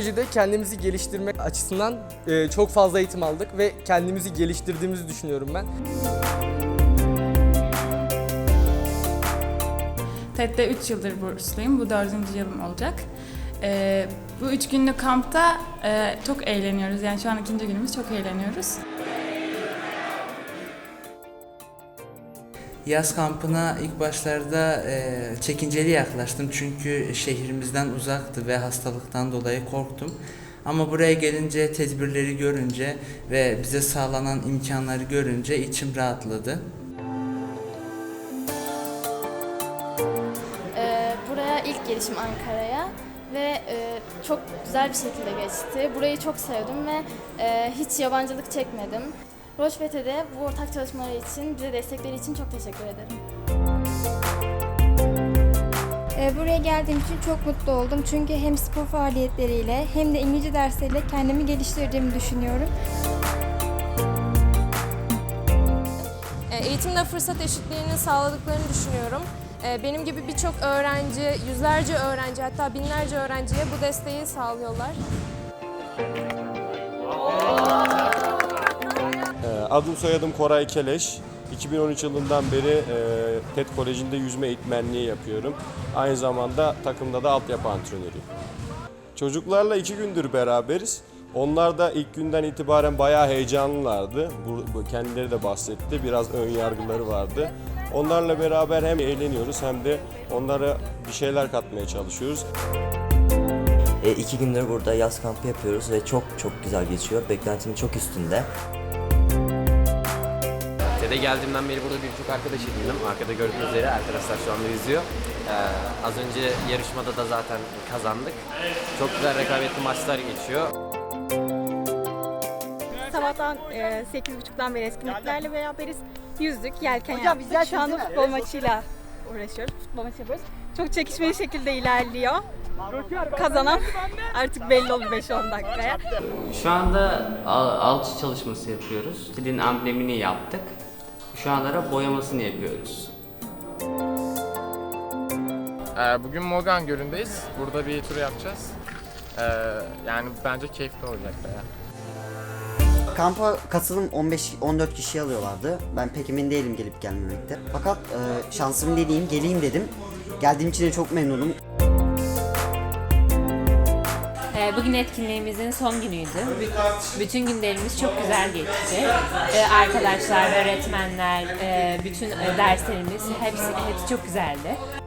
projede kendimizi geliştirmek açısından e, çok fazla eğitim aldık ve kendimizi geliştirdiğimizi düşünüyorum ben. TED'de 3 yıldır bursluyum. Bu 4. yılım olacak. Ee, bu 3 günlük kampta e, çok eğleniyoruz. Yani şu an ikinci günümüz çok eğleniyoruz. Yaz kampına ilk başlarda e, çekinceli yaklaştım çünkü şehrimizden uzaktı ve hastalıktan dolayı korktum. Ama buraya gelince tedbirleri görünce ve bize sağlanan imkanları görünce içim rahatladı. Ee, buraya ilk gelişim Ankara'ya ve e, çok güzel bir şekilde geçti. Burayı çok sevdim ve e, hiç yabancılık çekmedim. Roşbete'de bu ortak çalışmaları için, bize destekleri için çok teşekkür ederim. Ee, Buraya geldiğim için çok mutlu oldum. Çünkü hem spor faaliyetleriyle hem de İngilizce dersleriyle kendimi geliştirdiğimi düşünüyorum. E, Eğitimde fırsat eşitliğini sağladıklarını düşünüyorum. E, Benim gibi birçok öğrenci, yüzlerce öğrenci hatta binlerce öğrenciye bu desteği sağlıyorlar. Adım soyadım Koray Keleş. 2013 yılından beri e, TED Koleji'nde yüzme eğitmenliği yapıyorum. Aynı zamanda takımda da altyapı antrenörüyüm. Çocuklarla iki gündür beraberiz. Onlar da ilk günden itibaren bayağı heyecanlılardı. Kendileri de bahsetti. Biraz ön yargıları vardı. Onlarla beraber hem eğleniyoruz hem de onlara bir şeyler katmaya çalışıyoruz. E, iki gündür burada yaz kampı yapıyoruz ve çok çok güzel geçiyor. Beklentimin çok üstünde. TED'e geldiğimden beri burada birçok arkadaş edindim. Arkada gördüğünüz üzere arkadaşlar şu anda izliyor. Ee, az önce yarışmada da zaten kazandık. Çok güzel rekabetli maçlar geçiyor. Sabahtan e, 8.30'dan beri etkinliklerle beraberiz. Yüzdük, yelken yaptık. Şu anda futbol maçıyla uğraşıyoruz. Futbol maçı yapıyoruz. Çok çekişmeli şekilde ilerliyor. Kazanan artık belli olur 5-10 dakikaya. Şu anda al- alçı çalışması yapıyoruz. Stilin amblemini yaptık. Şu anda da boyamasını yapıyoruz. Ee, Bugün Mogan Gölü'ndeyiz. Burada bir tur yapacağız. Ee, Yani bence keyifli olacak bayağı. Kampa katılım 15-14 kişi alıyorlardı. Ben pek emin değilim gelip gelmemekte. Fakat e, şansımı deneyeyim, geleyim dedim. Geldiğim için de çok memnunum. Bugün etkinliğimizin son günüydü. Bütün günlerimiz çok güzel geçti. Ee, Arkadaşlar, öğretmenler, e, bütün e, derslerimiz hepsi hepsi çok güzeldi.